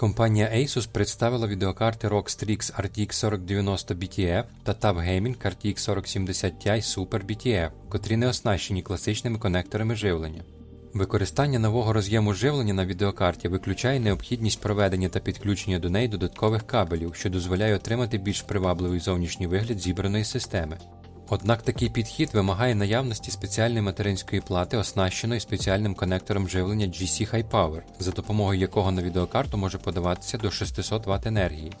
Компанія Asus представила відеокарти ROG Strix RTX 4090 BTF та TUF Gaming RTX 4070 Ti Super BTF, котрі не оснащені класичними конекторами живлення. Використання нового роз'єму живлення на відеокарті виключає необхідність проведення та підключення до неї додаткових кабелів, що дозволяє отримати більш привабливий зовнішній вигляд зібраної системи. Однак такий підхід вимагає наявності спеціальної материнської плати, оснащеної спеціальним конектором живлення GC High Power, за допомогою якого на відеокарту може подаватися до 600 Вт енергії.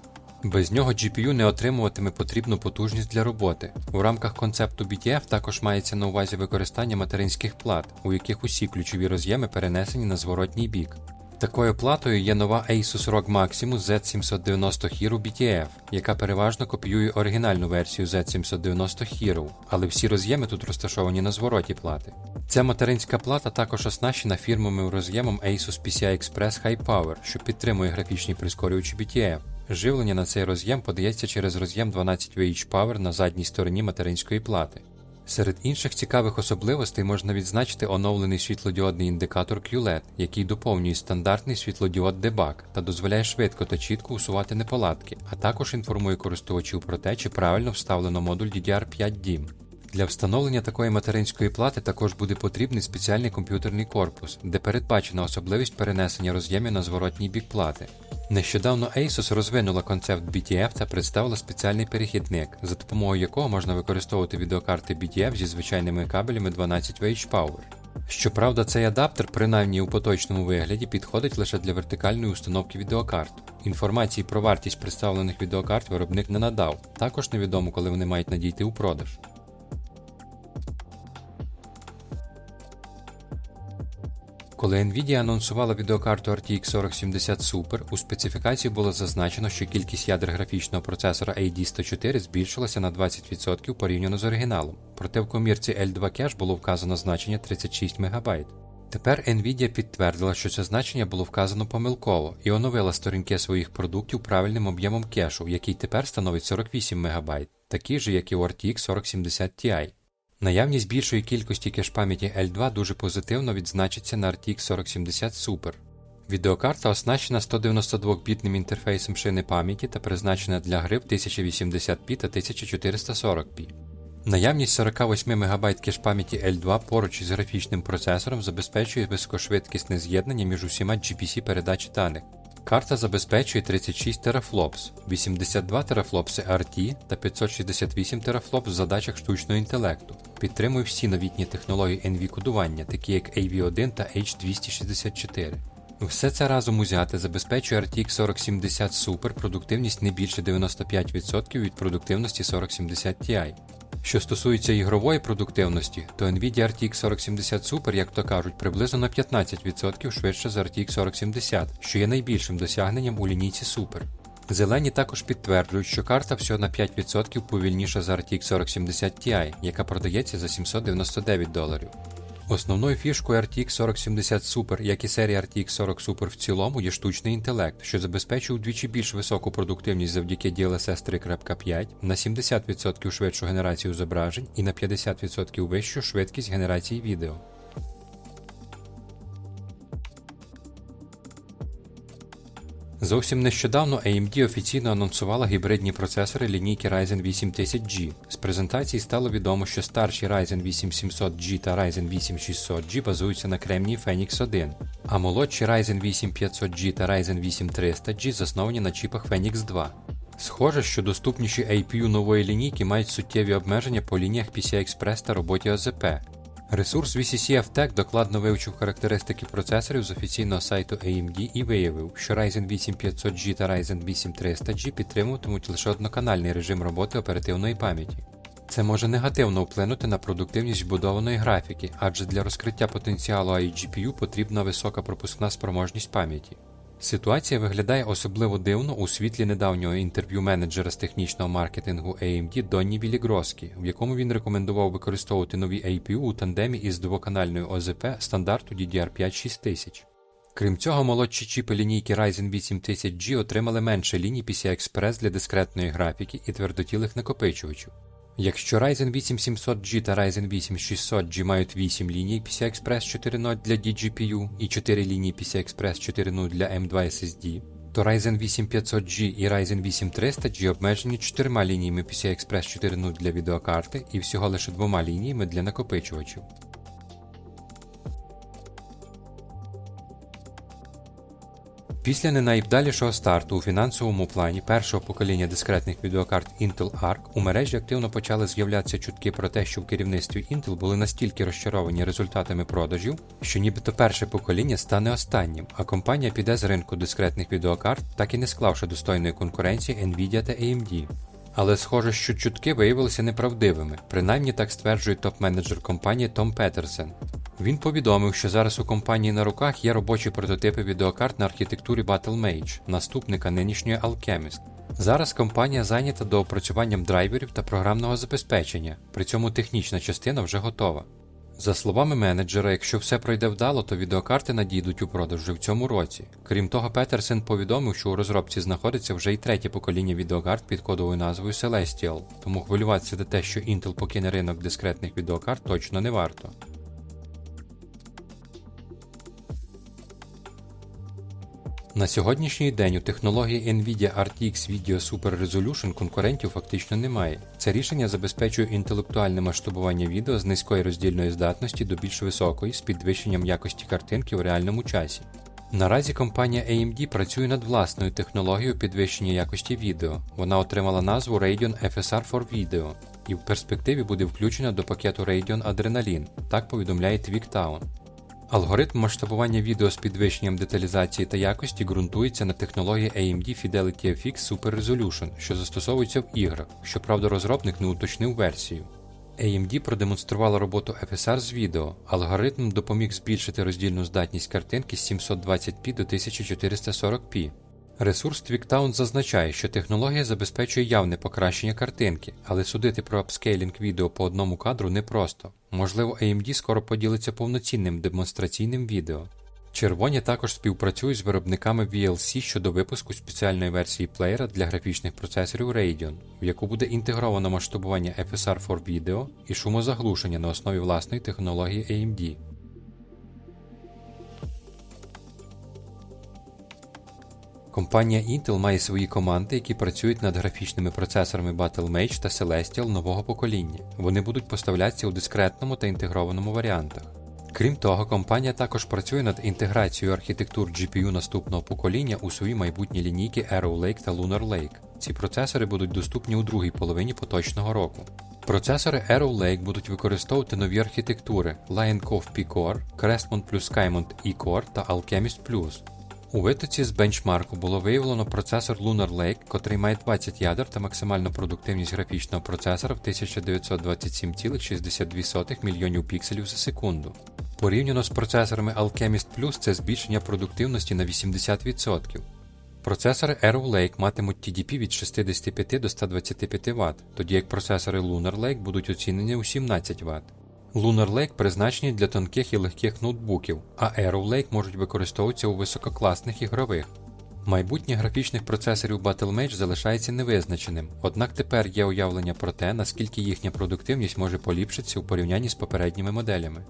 Без нього GPU не отримуватиме потрібну потужність для роботи. У рамках концепту BTF також мається на увазі використання материнських плат, у яких усі ключові роз'єми перенесені на зворотній бік. Такою платою є нова Asus ROG Maximus Z790 Hero BTF, яка переважно копіює оригінальну версію Z790 Hero, але всі роз'єми тут розташовані на звороті плати. Ця материнська плата також оснащена фірмовим роз'ємом Asus PCI Express High Power, що підтримує графічні прискорювачі BTF. Живлення на цей роз'єм подається через роз'єм 12VH Power на задній стороні материнської плати. Серед інших цікавих особливостей можна відзначити оновлений світлодіодний індикатор QLED, який доповнює стандартний світлодіод Debug та дозволяє швидко та чітко усувати неполадки, а також інформує користувачів про те, чи правильно вставлено модуль DDR5 DIMM. Для встановлення такої материнської плати також буде потрібний спеціальний комп'ютерний корпус, де передбачена особливість перенесення роз'ємів на зворотній бік плати. Нещодавно Asus розвинула концепт BTF та представила спеціальний перехідник, за допомогою якого можна використовувати відеокарти BTF зі звичайними кабелями 12VH Power. Щоправда, цей адаптер, принаймні у поточному вигляді, підходить лише для вертикальної установки відеокарт. Інформації про вартість представлених відеокарт виробник не надав, також невідомо, коли вони мають надійти у продаж. Коли Nvidia анонсувала відеокарту RTX 4070 Super, у специфікації було зазначено, що кількість ядер графічного процесора AD104 збільшилася на 20% порівняно з оригіналом, проте в комірці L2 Cache було вказано значення 36 МБ. Тепер Nvidia підтвердила, що це значення було вказано помилково і оновила сторінки своїх продуктів правильним об'ємом кешу, який тепер становить 48 МБ, такий же, як і у RTX 4070 Ti. Наявність більшої кількості кеш-пам'яті L2 дуже позитивно відзначиться на RTX 4070 Super. Відеокарта оснащена 192-бітним інтерфейсом шини пам'яті та призначена для гри в 1080p та 1440p. Наявність 48 МБ кеш-пам'яті L2 поруч із графічним процесором забезпечує високошвидкісне з'єднання між усіма GPC передачі даних. Карта забезпечує 36 терафлопс, 82 терафлопси RT та 568 терафлопс в задачах штучного інтелекту. Підтримує всі новітні технології NV-кодування, такі як AV1 та H264. Все це разом узяти забезпечує RTX 4070 Super продуктивність не більше 95% від продуктивності 4070 Ti. Що стосується ігрової продуктивності, то Nvidia RTX 4070 Super, як то кажуть, приблизно на 15% швидше за RTX 4070, що є найбільшим досягненням у лінійці Super. Зелені також підтверджують, що карта всього на 5% повільніша за RTX 4070 Ti, яка продається за 799 доларів. Основною фішкою RTX 4070 Super, як і серія RTX 40 Super в цілому, є штучний інтелект, що забезпечує вдвічі більш високу продуктивність завдяки DLSS 3.5, на 70% швидшу генерацію зображень і на 50% вищу швидкість генерації відео. Зовсім нещодавно AMD офіційно анонсувала гібридні процесори лінійки Ryzen 8000G. З презентації стало відомо, що старші Ryzen 8700G та Ryzen 8600G базуються на Кремнії Phoenix 1, а молодші Ryzen 8500G та Ryzen 8300G засновані на чіпах Phoenix 2. Схоже, що доступніші APU нової лінійки мають суттєві обмеження по лініях PCI Express та роботі ОЗП. Ресурс VCCF Tech докладно вивчив характеристики процесорів з офіційного сайту AMD і виявив, що Ryzen 8500G та Ryzen 8300G підтримуватимуть лише одноканальний режим роботи оперативної пам'яті. Це може негативно вплинути на продуктивність вбудованої графіки, адже для розкриття потенціалу iGPU потрібна висока пропускна спроможність пам'яті. Ситуація виглядає особливо дивно у світлі недавнього інтерв'ю менеджера з технічного маркетингу AMD Донні Вілігроскі, в якому він рекомендував використовувати нові APU у тандемі із двоканальною ОЗП стандарту DDR5 6000. Крім цього, молодші чіпи лінійки Ryzen 8000G отримали менше ліній PCI Express для дискретної графіки і твердотілих накопичувачів. Якщо Ryzen 8700G та Ryzen 8600G мають 8 ліній PCI Express 4.0 для DGPU і 4 лінії PCI Express 4.0 для M2 SSD, то Ryzen 8500G і Ryzen 8300G обмежені чотирма лініями PCI Express 4.0 для відеокарти і всього лише двома лініями для накопичувачів. Після ненайвдалішого старту у фінансовому плані першого покоління дискретних відеокарт Intel Arc у мережі активно почали з'являтися чутки про те, що в керівництві Intel були настільки розчаровані результатами продажів, що нібито перше покоління стане останнім, а компанія піде з ринку дискретних відеокарт, так і не склавши достойної конкуренції Nvidia та AMD. Але схоже, що чутки виявилися неправдивими, принаймні так стверджує топ-менеджер компанії Том Петерсен. Він повідомив, що зараз у компанії на руках є робочі прототипи відеокарт на архітектурі Battlemage, наступника нинішньої Alchemist. Зараз компанія зайнята доопрацюванням драйверів та програмного забезпечення, при цьому технічна частина вже готова. За словами менеджера, якщо все пройде вдало, то відеокарти надійдуть у продаж вже в цьому році. Крім того, Петерсен повідомив, що у розробці знаходиться вже й третє покоління відеокарт під кодовою назвою Celestial, тому хвилюватися за те, що Intel покине ринок дискретних відеокарт точно не варто. На сьогоднішній день у технології Nvidia RTX Video Super Resolution конкурентів фактично немає. Це рішення забезпечує інтелектуальне масштабування відео з низької роздільної здатності до більш високої з підвищенням якості картинки у реальному часі. Наразі компанія AMD працює над власною технологією підвищення якості відео. Вона отримала назву Radeon FSR for Video і в перспективі буде включена до пакету Radeon Adrenalin, так повідомляє TwigTown. Алгоритм масштабування відео з підвищенням деталізації та якості ґрунтується на технології AMD Fidelity FX Super Resolution, що застосовується в іграх, щоправда, розробник не уточнив версію. AMD продемонструвала роботу FSR з відео. Алгоритм допоміг збільшити роздільну здатність картинки з 720p до 1440p. Ресурс Twigtown зазначає, що технологія забезпечує явне покращення картинки, але судити про апскейлінг відео по одному кадру непросто. Можливо, AMD скоро поділиться повноцінним демонстраційним відео. Червоні також співпрацюють з виробниками VLC щодо випуску спеціальної версії плеєра для графічних процесорів Radeon, в яку буде інтегровано масштабування FSR for Video і шумозаглушення на основі власної технології AMD. Компанія Intel має свої команди, які працюють над графічними процесорами Battlemage та Celestial нового покоління. Вони будуть поставлятися у дискретному та інтегрованому варіантах. Крім того, компанія також працює над інтеграцією архітектур GPU наступного покоління у свої майбутні лінійки Arrow Lake та Lunar Lake. Ці процесори будуть доступні у другій половині поточного року. Процесори Arrow Lake будуть використовувати нові архітектури Lion Cove P-Core, Crestmont плюс Skymont E-Core та Alchemist Plus. У витоці з бенчмарку було виявлено процесор Lunar Lake, котрий має 20 ядер та максимальну продуктивність графічного процесора в 1927,62 мільйонів пікселів за секунду. Порівняно з процесорами Alchemist Plus це збільшення продуктивності на 80%. Процесори Arrow Lake матимуть TDP від 65 до 125 Вт, тоді як процесори Lunar Lake будуть оцінені у 17 Вт. Lunar Lake призначені для тонких і легких ноутбуків, а Arrow Lake можуть використовуватися у висококласних ігрових. Майбутнє графічних процесорів Battlemage залишається невизначеним, однак тепер є уявлення про те, наскільки їхня продуктивність може поліпшитися у порівнянні з попередніми моделями.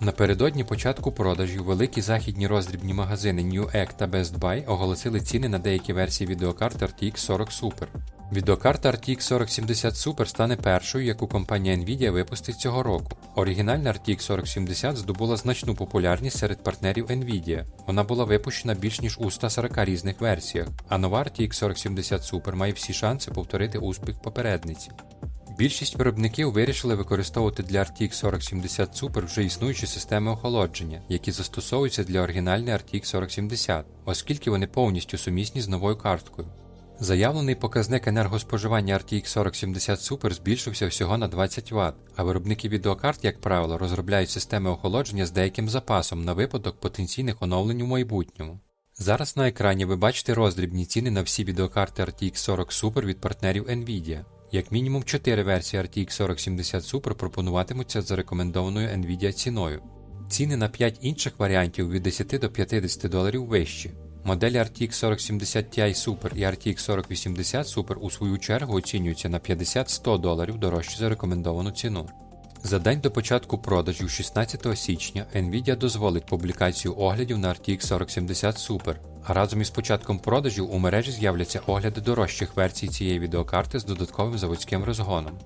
Напередодні початку продажів великі західні роздрібні магазини Newegg та Best Buy оголосили ціни на деякі версії відеокарт RTX 40 Super. Відеокарта RTX 4070 Super стане першою, яку компанія Nvidia випустить цього року. Оригінальна RTX 4070 здобула значну популярність серед партнерів Nvidia. Вона була випущена більш ніж у 140 різних версіях, а нова RTX 4070 Super має всі шанси повторити успіх попередниці. Більшість виробників вирішили використовувати для RTX 4070 Super вже існуючі системи охолодження, які застосовуються для оригінальної RTX 4070, оскільки вони повністю сумісні з новою карткою. Заявлений показник енергоспоживання RTX 4070 Super збільшився всього на 20 Вт, а виробники відеокарт, як правило, розробляють системи охолодження з деяким запасом на випадок потенційних оновлень у майбутньому. Зараз на екрані ви бачите роздрібні ціни на всі відеокарти RTX 40 Super від партнерів Nvidia. Як мінімум 4 версії RTX 4070 Super пропонуватимуться за рекомендованою Nvidia ціною. Ціни на 5 інших варіантів від 10 до 50 доларів вищі. Моделі RTX 4070 Ti Super і RTX 4080 Super у свою чергу оцінюються на 50-100 доларів дорожче за рекомендовану ціну. За день до початку продажів 16 січня Nvidia дозволить публікацію оглядів на RTX 4070 Super, а разом із початком продажів у мережі з'являться огляди дорожчих версій цієї відеокарти з додатковим заводським розгоном.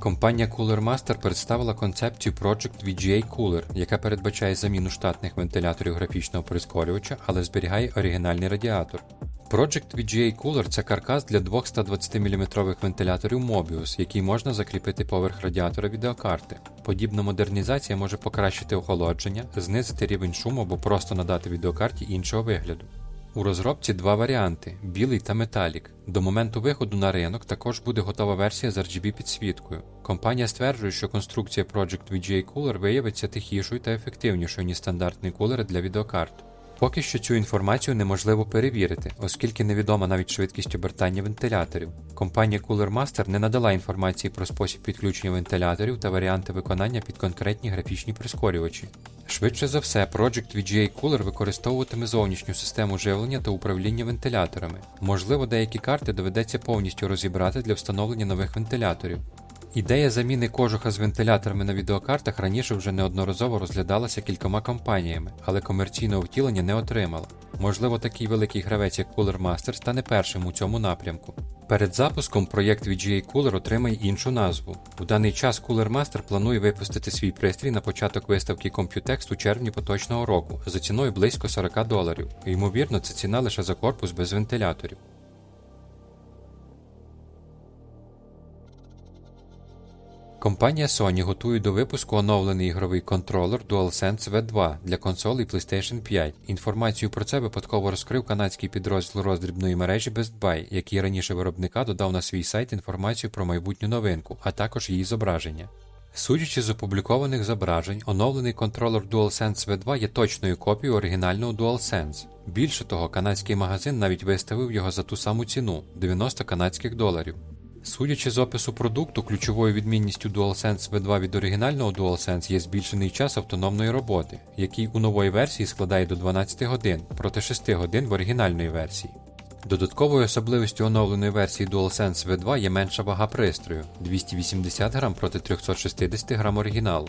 Компанія Cooler Master представила концепцію Project VGA Cooler, яка передбачає заміну штатних вентиляторів графічного прискорювача, але зберігає оригінальний радіатор. Project VGA Cooler це каркас для двох 120-мм вентиляторів Mobius, який можна закріпити поверх радіатора відеокарти. Подібна модернізація може покращити охолодження, знизити рівень шуму або просто надати відеокарті іншого вигляду. У розробці два варіанти білий та металік. До моменту виходу на ринок також буде готова версія з RGB підсвіткою. Компанія стверджує, що конструкція Project VGA Cooler виявиться тихішою та ефективнішою, ніж стандартний кулер для відеокарт. Поки що цю інформацію неможливо перевірити, оскільки невідома навіть швидкість обертання вентиляторів. Компанія Cooler Master не надала інформації про спосіб підключення вентиляторів та варіанти виконання під конкретні графічні прискорювачі. Швидше за все, Project VGA Cooler використовуватиме зовнішню систему живлення та управління вентиляторами. Можливо, деякі карти доведеться повністю розібрати для встановлення нових вентиляторів. Ідея заміни кожуха з вентиляторами на відеокартах раніше вже неодноразово розглядалася кількома компаніями, але комерційного втілення не отримала. Можливо, такий великий гравець, як Cooler Master, стане першим у цьому напрямку. Перед запуском проєкт VGA Cooler отримає іншу назву. У даний час Cooler Master планує випустити свій пристрій на початок виставки Computex у червні поточного року за ціною близько 40 доларів. Ймовірно, це ціна лише за корпус без вентиляторів. Компанія Sony готує до випуску оновлений ігровий контролер DualSense V2 для консолей PlayStation 5. Інформацію про це випадково розкрив канадський підрозділ роздрібної мережі Best Buy, який раніше виробника додав на свій сайт інформацію про майбутню новинку, а також її зображення. Судячи з опублікованих зображень, оновлений контролер DualSense V2 є точною копією оригінального DualSense. Більше того, канадський магазин навіть виставив його за ту саму ціну 90 канадських доларів. Судячи з опису продукту, ключовою відмінністю DualSense V2 від оригінального DualSense є збільшений час автономної роботи, який у нової версії складає до 12 годин проти 6 годин в оригінальної версії. Додатковою особливістю оновленої версії DualSense V2 є менша вага пристрою 280 грам проти 360 грам оригіналу.